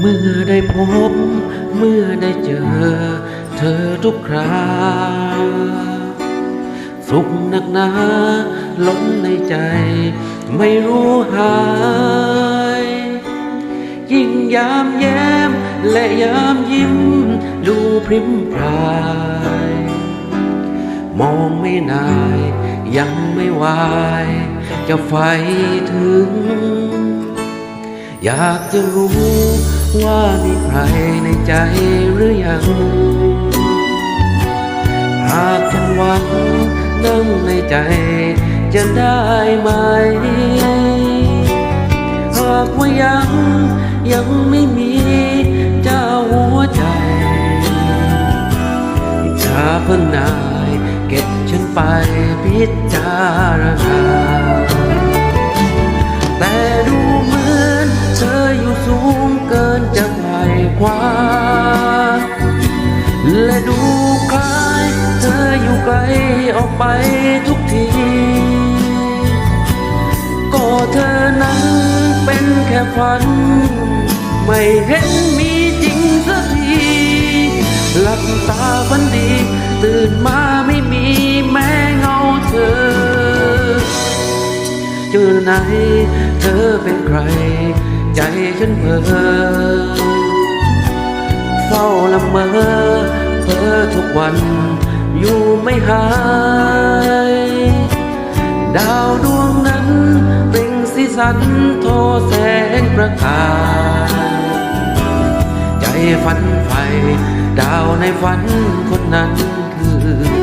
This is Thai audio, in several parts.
เมื่อได้พบ เมื่อได้เจอ เธอทุกคราสุขหนักหนาล้นในใจ ไม่รู้หาย ยิ่งยามแย้ม และยามยิ้ม ดูพริ้มพราย มองไม่นาย ยังไม่วาย จะไฟถึง อยากจะรู้ ว่ามีใครในใจหรือยัง หากฉันหวังนั่งในใจจะได้ไหม หากว่ายังยังไม่มีเจ้าหัวใจอย่าเพิ่งนายเก็บฉันไปพิจารณา งเกินจะไหวคว้าและดูคล้ายเธออยู่ไกลออกไปทุกที ก็เธอนั้นเป็นแค่ฝัน ไม่เห็นมีจริงสักทีหลับตาฝันดี ตื่นมาไม่มีแม้เงาเธอเจอไหนเธอเป็นใคร ใจฉันเพ้อเฝ้าละเมอเพ้อทุกวันอยู่ไม่หาย ดาวดวงนั้นเปล่งสีสันโทแสงประกายใจฝันไฟดาวในฝันคนนั้นคือเธอ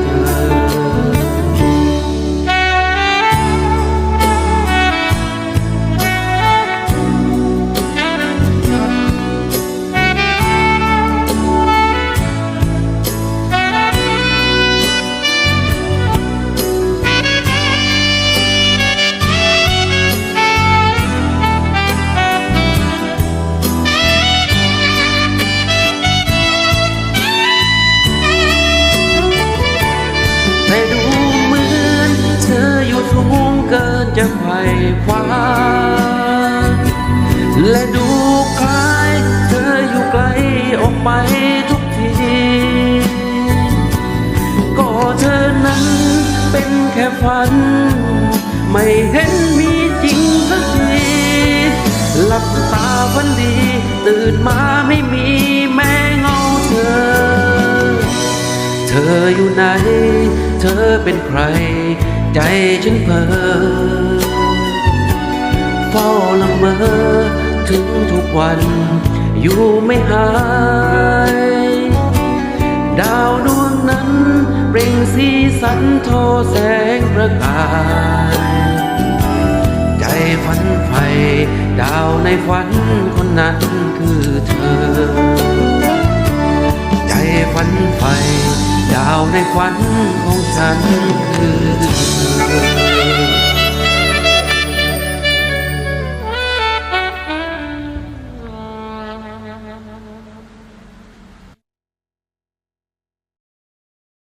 จะไขว่คว้าและดูคล้ายเธออยู่ไกลออกไปทุกที ก็เธอนั้นเป็นแค่ฝัน ไม่เห็นมีจริงสักทีหลับตาฝันดี ตื่นมาไม่มีแม้เงาเธอ เธออยู่ไหน เธอเป็นใคร ใจฉันเพ้อเฝ้าละเมอถึงทุกวัน อยู่ไม่หาย ดาวดวงนั้นเปล่งสีสันโทแสงประกาย ใจฝันไฟดาวในฝันคนนั้นคือเธอ ใจฝันไฟดาวในฝันของฉันคือ เธอ